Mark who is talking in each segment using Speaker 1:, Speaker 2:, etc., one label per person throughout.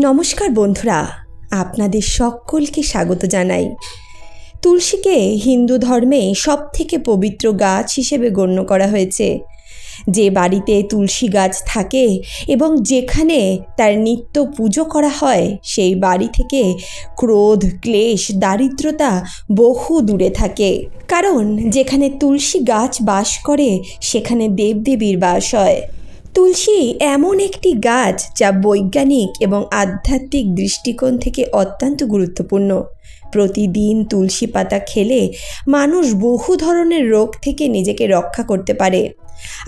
Speaker 1: নমস্কার বন্ধুরা, আপনাদের সকলকে স্বাগত জানাই। তুলসীকে হিন্দু ধর্মে সবথেকে পবিত্র গাছ হিসেবে গণ্য করা হয়েছে। যে বাড়িতে তুলসী গাছ থাকে এবং যেখানে তার নিত্য পুজো করা হয়, সেই বাড়ি থেকে ক্রোধ, ক্লেশ, দারিদ্রতা বহু দূরে থাকে। কারণ যেখানে তুলসী গাছ বাস করে, সেখানে দেবদেবীর বাস হয়। তুলসী এমন একটি গাছ যা বৈজ্ঞানিক এবং আধ্যাত্মিক দৃষ্টিকোণ থেকে অত্যন্ত গুরুত্বপূর্ণ। প্রতিদিন তুলসী পাতা খেলে মানুষ বহু ধরনের রোগ থেকে নিজেকে রক্ষা করতে পারে।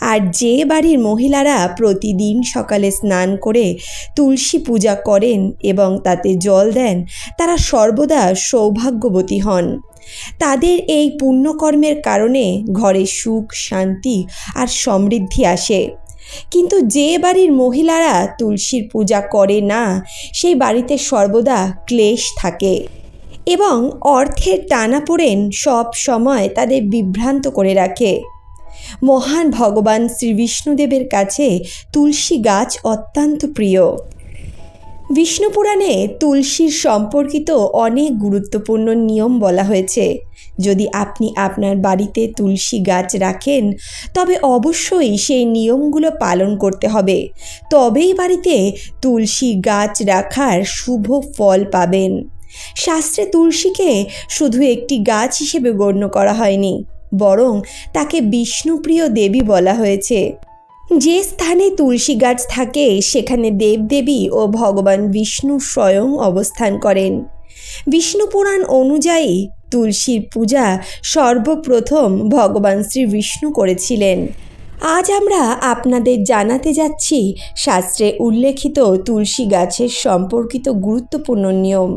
Speaker 1: আর যে বাড়ির মহিলারা প্রতিদিন সকালে স্নান করে তুলসী পূজা করেন এবং তাতে জল দেন, তারা সর্বদা সৌভাগ্যবতী হন। তাদের এই পুণ্যকর্মের কারণে ঘরে সুখ, শান্তি আর সমৃদ্ধি আসে। কিন্তু যে বাড়ির মহিলারা তুলসীর পূজা করে না, সেই বাড়িতে সর্বদা ক্লেশ থাকে এবং অর্থের টানাপোড়েন সব সময় তাদের বিভ্রান্ত করে রাখে। মহান ভগবান শ্রী বিষ্ণুদেবের কাছে তুলসী গাছ অত্যন্ত প্রিয়। বিষ্ণু পুরাণে তুলসীর সম্পর্কিত অনেক গুরুত্বপূর্ণ নিয়ম বলা হয়েছে। যদি আপনি আপনার বাড়িতে তুলসী গাছ রাখেন, তবে অবশ্যই সেই নিয়মগুলো পালন করতে হবে। তবেই বাড়িতে তুলসী গাছ রাখার শুভ ফল পাবেন। শাস্ত্রে তুলসীকে শুধু একটি গাছ হিসেবে গণ্য করা হয়নি, বরং তাকে বিষ্ণুপ্রিয় দেবী বলা হয়েছে। যে স্থানে তুলসী গাছ থাকে, সেখানে দেবদেবী ও ভগবান বিষ্ণু স্বয়ং অবস্থান করেন। বিষ্ণু পুরাণ অনুযায়ী তুলসীর পূজা সর্বপ্রথম ভগবান শ্রী বিষ্ণু করেছিলেন। আজ আমরা আপনাদের জানাতে যাচ্ছি শাস্ত্রে উল্লেখিত তুলসী গাছের সম্পর্কিত গুরুত্বপূর্ণ নিয়ম।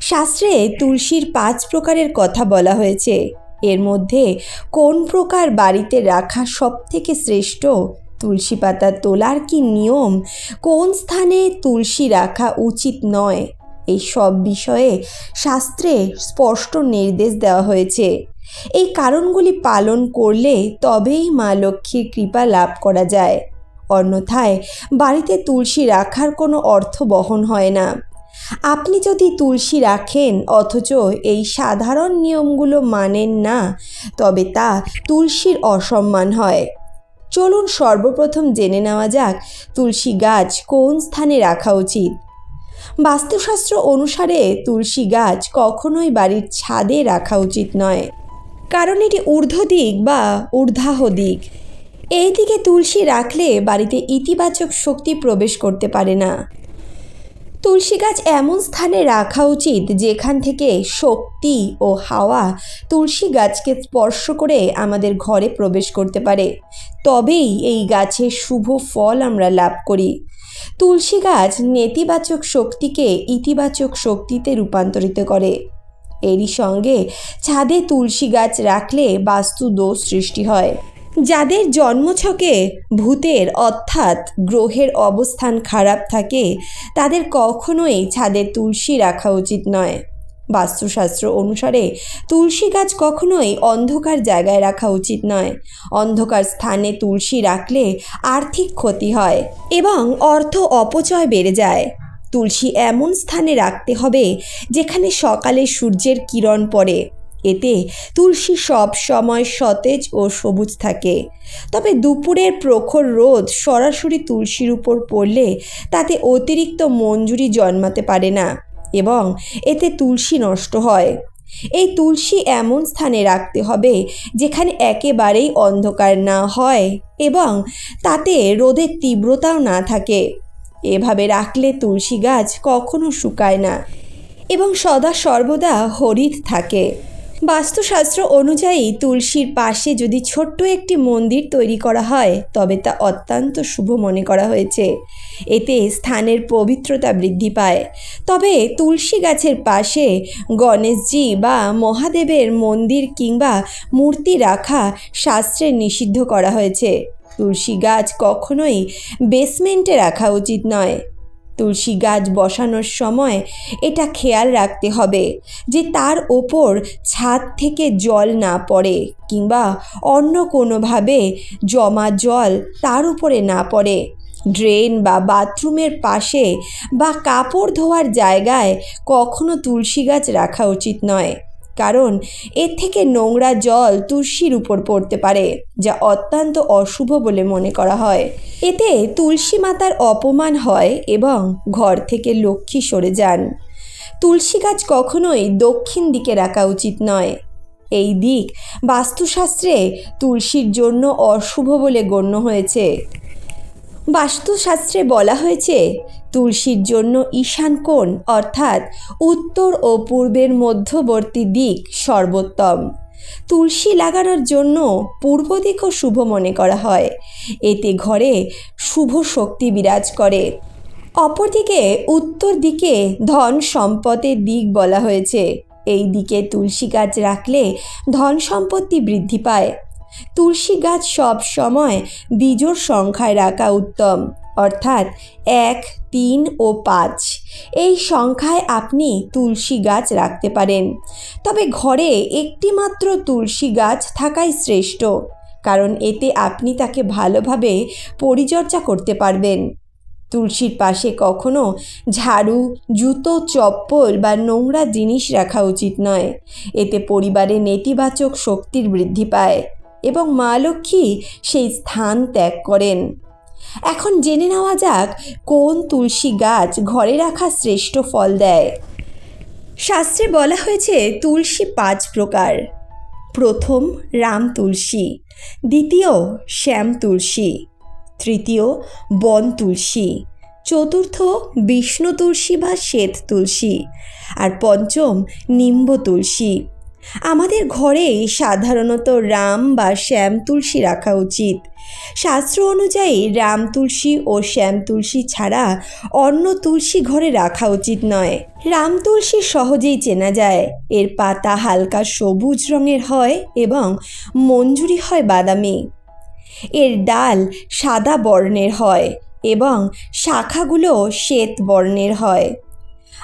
Speaker 1: শাস্ত্রে তুলসীর পাঁচ প্রকারের কথা বলা হয়েছে। এর মধ্যে কোন প্রকার বাড়িতে রাখা সবথেকে শ্রেষ্ঠ তুলসী পাতা তোলার কি নিয়ম? কোন স্থানে তুলসী রাখা উচিত নয়? এই সব বিষয়ে শাস্ত্রে স্পষ্ট নির্দেশ দেওয়া হয়েছে। এই কারণগুলি পালন করলে তবেই মা লক্ষ্মীর কৃপা লাভ করা যায়। অন্যথায় বাড়িতে তুলসী রাখার কোনো অর্থ বহন হয় না। আপনি যদি তুলসী রাখেন, অথচ এই সাধারণ নিয়মগুলো মানেন না, তবে তা তুলসীর অসম্মান হয়। চলুন সর্বপ্রথম জেনে নেওয়া যাক তুলসী গাছ কোন স্থানে রাখা উচিত। বাস্তুশাস্ত্র অনুসারে তুলসী গাছ কখনোই বাড়ির ছাদে রাখা উচিত নয়, কারণ এটি ঊর্ধ্ব দিক বা ঊর্ধ্বাহ দিক। এই দিকে তুলসী রাখলে বাড়িতে ইতিবাচক শক্তি প্রবেশ করতে পারে না। তুলসী গাছ এমন স্থানে রাখা উচিত যেখান থেকে শক্তি ও হাওয়া তুলসী গাছকে স্পর্শ করে আমাদের ঘরে প্রবেশ করতে পারে। তবেই এই গাছের শুভ ফল আমরা লাভ করি। তুলসী গাছ নেতিবাচক শক্তিকে ইতিবাচক শক্তিতে রূপান্তরিত করে। এরই সঙ্গে ছাদে তুলসী গাছ রাখলে বাস্তু দোষ সৃষ্টি হয়। যাদের জন্মছকে ভূতের অর্থাৎ গ্রহের অবস্থান খারাপ থাকে, তাদের কখনোই ছাদে তুলসী রাখা উচিত নয়। বাস্তুশাস্ত্র অনুসারে তুলসী গাছ কখনোই অন্ধকার জায়গায় রাখা উচিত নয়। অন্ধকার স্থানে তুলসী রাখলে আর্থিক ক্ষতি হয় এবং অর্থ অপচয় বেড়ে যায়। তুলসী এমন স্থানে রাখতে হবে যেখানে সকালে সূর্যের কিরণ পড়ে। এতে তুলসী সব সময় সতেজ ও সবুজ থাকে। তবে দুপুরের প্রখর রোদ সরাসরি তুলসীর উপর পড়লে তাতে অতিরিক্ত মঞ্জুরি জন্মাতে পারে না এবং এতে তুলসী নষ্ট হয়। এই তুলসী এমন স্থানে রাখতে হবে যেখানে একেবারেই অন্ধকার না হয় এবং তাতে রোদের তীব্রতাও না থাকে। এভাবে রাখলে তুলসী গাছ কখনো শুকায় না এবং সদা সর্বদা হরিত থাকে। বাস্তুশাস্ত্র অনুযায়ী তুলসীর পাশে যদি ছোট্ট একটি মন্দির তৈরি করা হয়, তবে তা অত্যন্ত শুভ মনে করা হয়েছে। এতে স্থানের পবিত্রতা বৃদ্ধি পায়। তবে তুলসী গাছের পাশে গণেশজি বা মহাদেবের মন্দির কিংবা মূর্তি রাখা শাস্ত্রে নিষিদ্ধ করা হয়েছে। তুলসী গাছ কখনোই বেসমেন্টে রাখা উচিত নয়। তুলসী গাছ বসানোর সময় এটা খেয়াল রাখতে হবে যে তার ওপর ছাদ থেকে জল না পড়ে কিংবা অন্য কোনোভাবে জমা জল তার উপরে না পড়ে। ড্রেন বা বাথরুমের পাশে বা কাপড় ধোয়ার জায়গায় কখনো তুলসী গাছ রাখা উচিত নয়। কারণ এর থেকে নোংরা জল তুলসীর উপর পড়তে পারে, যা অত্যন্ত অশুভ বলে মনে করা হয়। এতে তুলসী মাতার অপমান হয় এবং ঘর থেকে লক্ষ্মী সরে যান। তুলসী গাছ কখনোই দক্ষিণ দিকে রাখা উচিত নয়। এই দিক বাস্তুশাস্ত্রে তুলসীর জন্য অশুভ বলে গণ্য হয়েছে। বাস্তুশাস্ত্রে বলা হয়েছে তুলসীর জন্য ঈশান কোণ, অর্থাৎ উত্তর ও পূর্বের মধ্যবর্তী দিক সর্বোত্তম। তুলসী লাগানোর জন্য পূর্ব দিকও শুভ মনে করা হয়। এতে ঘরে শুভ শক্তি বিরাজ করে। অপরদিকে উত্তর দিকে ধন সম্পদের দিক বলা হয়েছে। এই দিকে তুলসী গাছ রাখলে ধন সম্পত্তি বৃদ্ধি পায়। তুলসী গাছ সব সময় বীজোর সংখ্যায় রাখা উত্তম। অর্থাৎ এক, তিন ও পাঁচ। এই সংখ্যায় আপনি তুলসী গাছ রাখতে পারেন। তবে ঘরে একটি মাত্র তুলসী গাছ থাকাই শ্রেষ্ঠ, কারণ এতে আপনি তাকে ভালোভাবে পরিচর্যা করতে পারবেন। তুলসীর পাশে কখনো ঝাড়ু, জুতো, চপ্পল বা নোংরা জিনিস রাখা উচিত নয়। এতে পরিবারে নেতিবাচক শক্তির বৃদ্ধি পায় এবং মা লক্ষ্মী সেই স্থান ত্যাগ করেন। এখন জেনে নেওয়া যাক কোন তুলসী গাছ ঘরে রাখা শ্রেষ্ঠ ফল দেয়। শাস্ত্রে বলা হয়েছে তুলসী পাঁচ প্রকার। প্রথম, রাম তুলসী। দ্বিতীয়, শ্যাম তুলসী। তৃতীয়, বন তুলসী। চতুর্থ, বিষ্ণু তুলসী বা শ্বেত তুলসী। আর পঞ্চম, নিম্ব তুলসী। আমাদের ঘরে সাধারণত রাম বা শ্যাম তুলসী রাখা উচিত। শাস্ত্র অনুযায়ী রাম তুলসী ও শ্যাম তুলসী ছাড়া অন্য তুলসী ঘরে রাখা উচিত নয়। রাম তুলসী সহজেই চেনা যায়। এর পাতা হালকা সবুজ রঙের হয় এবং মঞ্জুরি হয় বাদামি। এর ডাল সাদা বর্ণের হয় এবং শাখাগুলো শ্বেত বর্ণের হয়।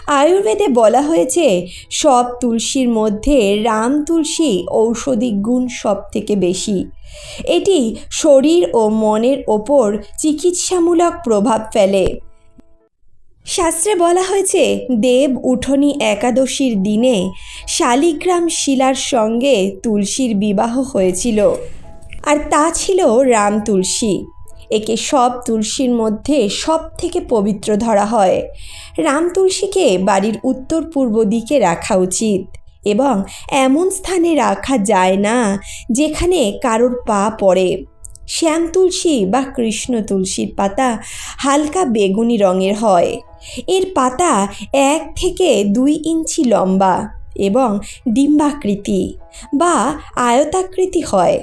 Speaker 1: আয়ুর্বেদে বলা হয়েছে, সব তুলসীর মধ্যে রাম তুলসী ঔষধি গুণ সব থেকে বেশি। এটি শরীর ও মনের ওপর চিকিৎসামূলক প্রভাব ফেলে। শাস্ত্রে বলা হয়েছে, দেব উঠনি একাদশীর দিনে শালিগ্রাম শিলার সঙ্গে তুলসীর বিবাহ হয়েছিল। আর তা ছিল রাম তুলসী। একে সব তুলসীর মধ্যে সব থেকে পবিত্র ধরা হয়। রাম তুলসীকে বাড়ির উত্তর পূর্ব দিকে রাখা উচিত এবং এমন স্থানে রাখা যায় না যেখানে কারোর পা পড়ে। শ্যাম তুলসী বা কৃষ্ণ তুলসীর পাতা হালকা বেগুনি রঙের হয়। এর পাতা এক থেকে দুই ইঞ্চি লম্বা এবং ডিম্বাকৃতি বা আয়তাকৃতি হয়।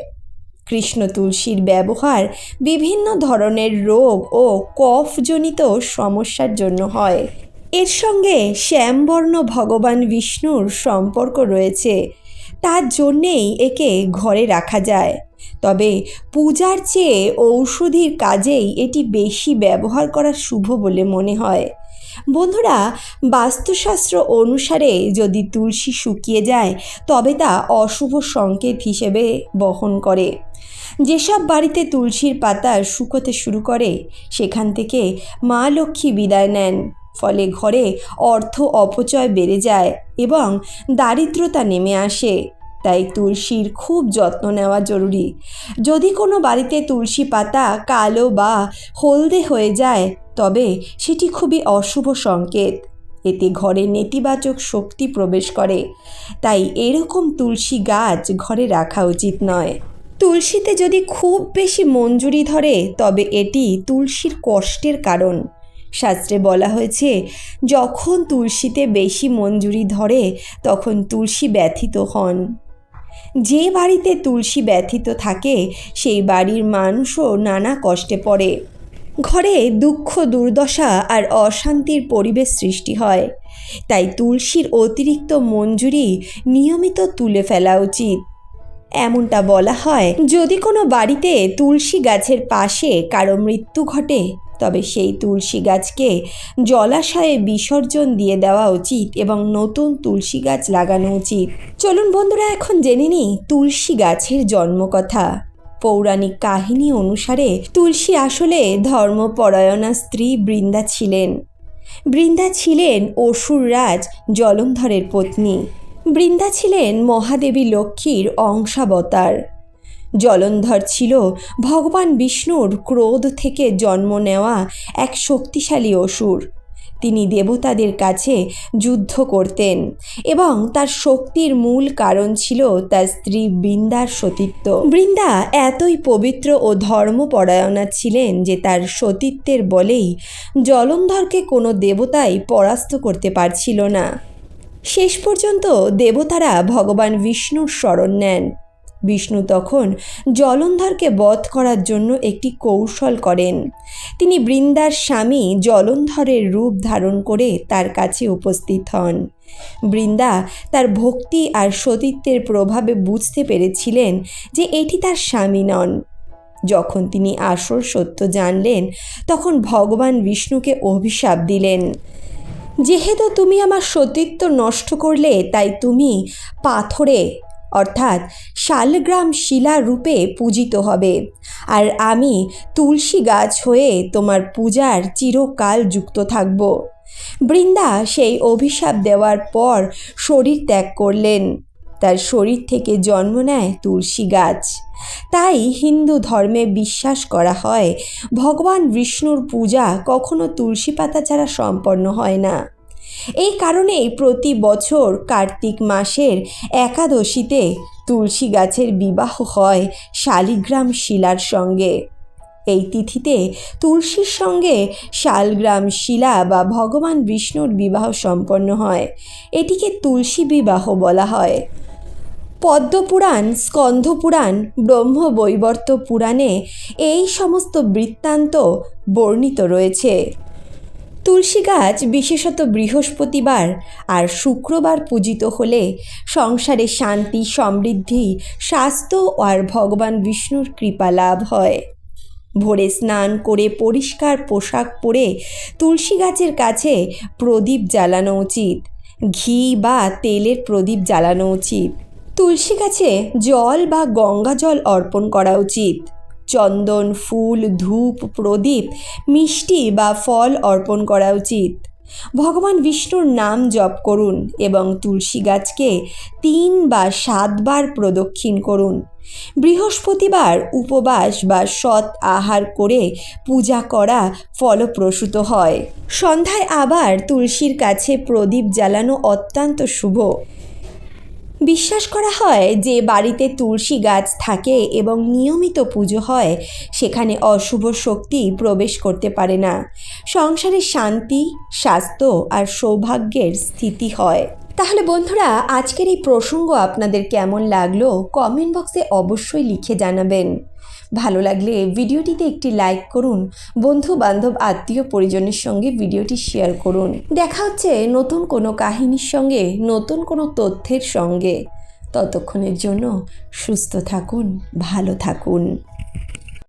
Speaker 1: কৃষ্ণ তুলসীর ব্যবহার বিভিন্ন ধরনের রোগ ও কফজনিত সমস্যার জন্য হয়। এর সঙ্গে শ্যামবর্ণ ভগবান বিষ্ণুর সম্পর্ক রয়েছে। তার জন্যেই একে ঘরে রাখা যায়। তবে পূজার চেয়ে ঔষধির কাজেই এটি বেশি ব্যবহার করা শুভ বলে মনে হয়। বন্ধুরা, বাস্তুশাস্ত্র অনুসারে যদি তুলসী শুকিয়ে যায়, তবে তা অশুভ সংকেত হিসেবে বহন করে। যেসব বাড়িতে তুলসীর পাতা শুকোতে শুরু করে, সেখান থেকে মা লক্ষ্মী বিদায় নেন। ফলে ঘরে অর্থ অপচয় বেড়ে যায় এবং দারিদ্রতা নেমে আসে। তাই তুলসীর খুব যত্ন নেওয়া জরুরি। যদি কোনো বাড়িতে তুলসী পাতা কালো বা হলদে হয়ে যায়, তবে সেটি খুবই অশুভ সংকেত। এতে ঘরে নেতিবাচক শক্তি প্রবেশ করে। তাই এরকম তুলসী গাছ ঘরে রাখা উচিত নয়। তুলসীতে যদি খুব বেশি মঞ্জুরি ধরে, তবে এটি তুলসীর কষ্টের কারণ। শাস্ত্রে বলা হয়েছে, যখন তুলসীতে বেশি মঞ্জুরি ধরে, তখন তুলসী ব্যথিত হন। যে বাড়িতে তুলসী ব্যথিত থাকে, সেই বাড়ির মানুষও নানা কষ্টে পড়ে। ঘরে দুঃখ, দুর্দশা আর অশান্তির পরিবেশ সৃষ্টি হয়। তাই তুলসীর অতিরিক্ত মঞ্জুরি নিয়মিত তুলে ফেলা উচিত। এমনটা বলা হয়। যদি কোনো বাড়িতে তুলসী গাছের পাশে কারও মৃত্যু ঘটে, তবে সেই তুলসী গাছকে জলাশয়ে বিসর্জন দিয়ে দেওয়া উচিত এবং নতুন তুলসী গাছ লাগানো উচিত। চলুন বন্ধুরা, এখন জেনে নিই তুলসী গাছের জন্মকথা। পৌরাণিক কাহিনী অনুসারে তুলসী আসলে ধর্মপরায়ণা স্ত্রী বৃন্দা ছিলেন। বৃন্দা ছিলেন অসুররাজ জলন্ধরের পত্নী। বৃন্দা ছিলেন মহাদেবী লক্ষ্মীর অংশাবতার। জলন্ধর ছিল ভগবান বিষ্ণুর ক্রোধ থেকে জন্ম নেওয়া এক শক্তিশালী অসুর। তিনি দেবতাদের কাছে যুদ্ধ করতেন এবং তার শক্তির মূল কারণ ছিল তার স্ত্রী বৃন্দার সতীত্ব। বৃন্দা এতই পবিত্র ও ধর্মপরায়ণা ছিলেন যে তার সতীত্বের বলেই জলন্ধরকে কোনো দেবতাই পরাস্ত করতে পারছিল না। শেষ পর্যন্ত দেবতারা ভগবান বিষ্ণুর শরণ নেন। বিষ্ণু তখন জলন্ধরকে বধ করার জন্য একটি কৌশল করেন। তিনি বৃন্দার স্বামী জলন্ধরের রূপ ধারণ করে তার কাছে উপস্থিত হন। বৃন্দা তার ভক্তি আর সতীত্বের প্রভাবে বুঝতে পেরেছিলেন যে এটি তার স্বামী নন। যখন তিনি আসল সত্য জানলেন, তখন ভগবান বিষ্ণুকে অভিশাপ দিলেন। যেহেতু তুমি আমার সতীত্ব নষ্ট করলে, তাই তুমি পাথরে, অর্থাৎ শালগ্রাম শিলা রূপে পূজিত হবে। আর আমি তুলসী গাছ হয়ে তোমার পূজার চিরকাল যুক্ত থাকব। বৃন্দা সেই অভিশাপ দেওয়ার পর শরীর ত্যাগ করলেন। তার শরীর থেকে জন্ম নেয় তুলসী গাছ। তাই হিন্দু ধর্মে বিশ্বাস করা হয়, ভগবান বিষ্ণুর পূজা কখনো তুলসী পাতা ছাড়া সম্পন্ন হয় না। এই কারণেই প্রতি বছর কার্তিক মাসের একাদশীতে তুলসী গাছের বিবাহ হয় শালিগ্রাম শিলার সঙ্গে। এই তিথিতে তুলসীর সঙ্গে শালগ্রাম শিলা বা ভগবান বিষ্ণুর বিবাহ সম্পন্ন হয়। এটিকে তুলসী বিবাহ বলা হয়। পদ্মপুরাণ, স্কন্ধপুরাণ, ব্রহ্মবৈবর্ত পুরাণে এই সমস্ত বৃত্তান্ত বর্ণিত রয়েছে। তুলসী গাছ বিশেষত বৃহস্পতিবার আর শুক্রবার পূজিত হলে সংসারে শান্তি, সমৃদ্ধি, স্বাস্থ্য আর ভগবান বিষ্ণুর কৃপা লাভ হয়। ভোরে স্নান করে পরিষ্কার পোশাক পরে তুলসী গাছের কাছে প্রদীপ জ্বালানো উচিত। ঘি বা তেলের প্রদীপ জ্বালানো উচিত। তুলসী গাছে জল বা গঙ্গা জল অর্পণ করা উচিত। চন্দন, ফুল, ধূপ, প্রদীপ, মিষ্টি বা ফল অর্পণ করা উচিত। ভগবান বিষ্ণুর নাম জপ করুন এবং তুলসী গাছকে তিন বা সাতবার প্রদক্ষিণ করুন। বৃহস্পতিবার উপবাস বা সৎ আহার করে পূজা করা ফলপ্রসূত হয়। সন্ধ্যায় আবার তুলসীর কাছে প্রদীপ জ্বালানো অত্যন্ত শুভ। বিশ্বাস করা হয় যে বাড়িতে তুলসী গাছ থাকে এবং নিয়মিত পুজো হয়, সেখানে অশুভ শক্তি প্রবেশ করতে পারে না। সংসারে শান্তি, স্বাস্থ্য আর সৌভাগ্যের স্থিতি হয়। তাহলে বন্ধুরা, আজকের এই প্রসঙ্গ আপনাদের কেমন লাগল? কমেন্ট বক্সে অবশ্যই লিখে জানাবেন। ভালো লাগলে ভিডিওটিতে একটি লাইক করুন। বন্ধু, বান্ধব, আত্মীয়, পরিজনের সঙ্গে ভিডিওটি শেয়ার করুন। দেখা হচ্ছে নতুন কোনো কাহিনীর সঙ্গে, নতুন কোনো তথ্যের সঙ্গে। ততক্ষণের জন্য সুস্থ থাকুন, ভালো থাকুন।